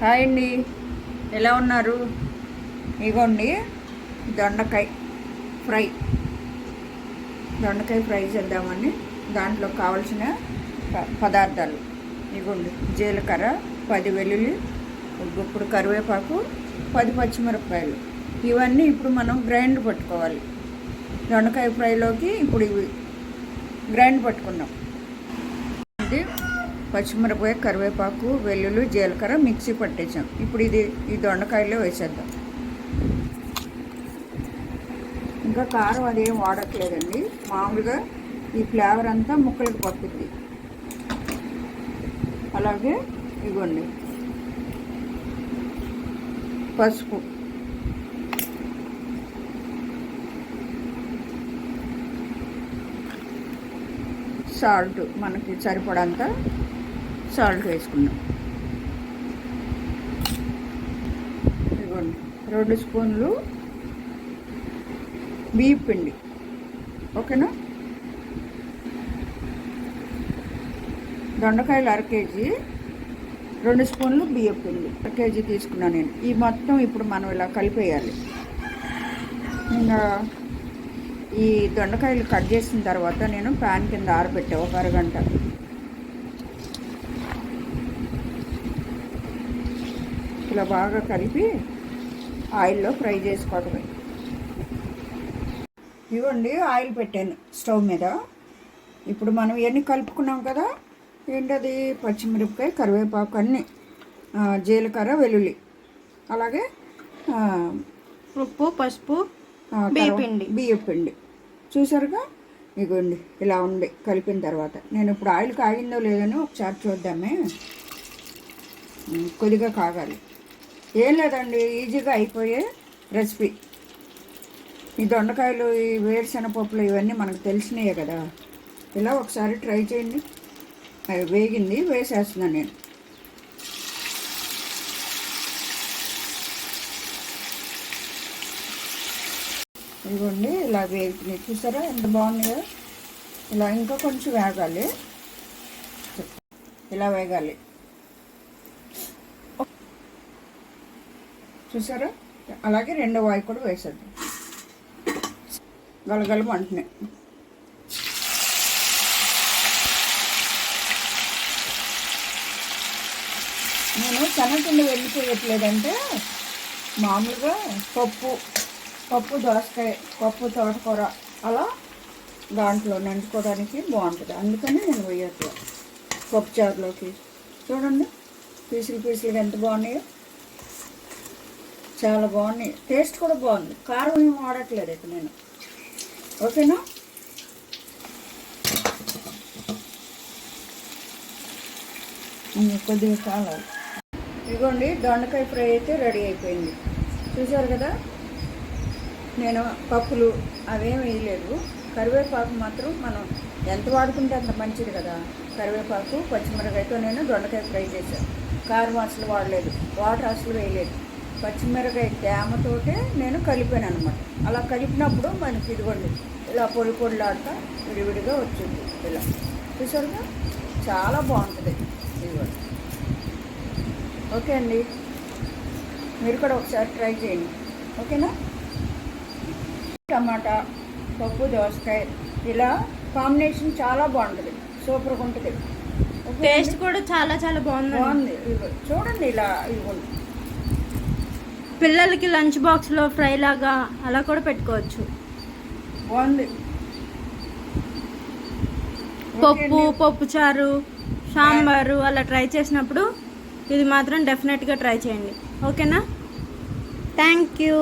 Hi అండి. ఎలా ఉన్నారు? ఇగోండి దొండకాయ ఫ్రై. దొండకాయ ఫ్రై చేద్దామని దాంట్లో కావలసిన ప- పదార్థాలు. ఇగోండి జీలకర్ర పది వెల్లుల్లి ఇప్పుడు కరివేపాకు పది పచ్చిమిరపకాయలు. ఇవన్నీ ఇప్పుడు మనం గ్రైండ్ పట్టుకోవాలి. దొండకాయ ఫ్రైలోకి ఇప్పుడు ఇవి గ్రైండ్ పట్టుకున్నాం ఇది పచ్చిమిరపకాయ కరివేపాకు వెల్లుల్లి జీలకర్ర మిక్సీ పట్టేసాం ఇప్పుడు ఇది ఈ దొండకాయలో వేసేద్దాం. ఇంకా కారం అదేం వాడట్లేదండి. మామూలుగా ఈ ఫ్లేవర్ అంతా ముక్కలకు పట్టుద్ది. అలాగే ఇగోండి పసుపు. సాల్ట్ మనకి సరిపడంత సాల్ట్ వేసుకున్నాం ఇదిగోండి రెండు స్పూన్లు బియ్య పిండి. ఓకేనా? దొండకాయలు అర కేజీ రెండు స్పూన్లు బియ్య పిండి. అర కేజీ తీసుకున్నాను నేను. ఈ మొత్తం ఇప్పుడు మనం ఇలా కలిపేయాలి. ఇంకా ఈ దొండకాయలు కట్ చేసిన తర్వాత నేను ప్యాన్ కింద ఆరబెట్టా ఒక అరగంట. ఇలా బాగా కలిపి ఆయిల్లో ఫ్రై చేసుకోవడమే ఇవ్వండి ఆయిల్ పెట్టాను స్టవ్ మీద. ఇప్పుడు మనం ఇవన్నీ కలుపుకున్నాం కదా? ఏంటది? పచ్చిమిరపకాయ కరివేపాకు అన్నీ జీలకర్ర వెల్లుల్లి. అలాగే ఉప్పు పసుపు ఆ, బియ్య తర్వా- పిండి. బియ్య పిండి. చూసారుగా? ఇగోండి ఇలా ఉంది కలిపిన తర్వాత. నేను ఇప్పుడు ఆయిల్ కాగిందో లేదని ఒకసారి చూద్దామే. కొద్దిగా కాగాలి. ఏం లేదండి ఈజీగా అయిపోయే రెసిపీ. ఈ దొండకాయలు ఈ వేరుశనగపప్పులు ఇవన్నీ మనకు తెలిసినాయే కదా. ఇలా ఒకసారి ట్రై చేయండి. అవి వేగింది వేసేస్తున్నాను నేను. ఇదిగోండి ఇలా వేగుతున్నాయి. చూసారా? ఎంత బాగున్నాయో? ఇలా ఇంకా కొంచెం వేగాలి. ఇలా వేగాలి. చూసారా? అలాగే రెండో వాయి కూడా వేసేద్దాం. గలగల అంటున్నాయి నేను శనగపిండి వెళ్ళిపోయట్లేదంటే మామూలుగా పప్పు పప్పు దోసకాయ పప్పు తోటకూర అలా దాంట్లో నంచుకోవడానికి బాగుంటుంది. అందుకని నేను వేయట్లేదు. పప్పు చారులోకి. చూడండి పీసులు పీసులుగా ఎంత బాగున్నాయో. చాలా బాగున్నాయి. టేస్ట్ కూడా బాగుంది. కారం ఏం వాడట్లేదు ఇక నేను. ఓకేనా? కొద్దిగా కావాలి. ఇదిగోండి దొండకాయ ఫ్రై అయితే రెడీ అయిపోయింది. చూసారు కదా? నేను పప్పులు అవేం వేయలేదు. కరివేపాకు మాత్రం మనం ఎంత వాడుకుంటే అంత మంచిది కదా? కరివేపాకు పచ్చిమిరకాయతో నేను దొండకాయ ఫ్రై చేశాను. కారం అసలు వాడలేదు. వాటర్ అసలు వేయలేదు. పచ్చిమిరకాయ తేమతోటే నేను కలిపాను అనమాట అలా కలిపినప్పుడు మనకి ఇదిగోండి ఇలా పొడి పొడిలాడుతా విడివిడిగా వచ్చింది ఇలా. చూసారుగా? చాలా బాగుంటుంది. ఇదిగోండి. ఓకే అండి. మీరు కూడా ఒకసారి ట్రై చేయండి. ఓకేనా? టమాటా పప్పు దోసకాయ ఇలా కాంబినేషన్ చాలా బాగుంటుంది. సూపర్గా ఉంటుంది. టేస్ట్? కూడా చాలా చాలా బాగుంది. బాగుంది చూడండి ఇలా ఇవ్వండి పిల్లలకి లంచ్ బాక్స్లో ఫ్రై లాగా అలా కూడా పెట్టుకోవచ్చు. బాగుంది. పప్పు. పప్పు చారు సాంబారు అలా ట్రై చేసినప్పుడు ఇది మాత్రం డెఫినెట్గా ట్రై చేయండి. ఓకేనా? Thank you.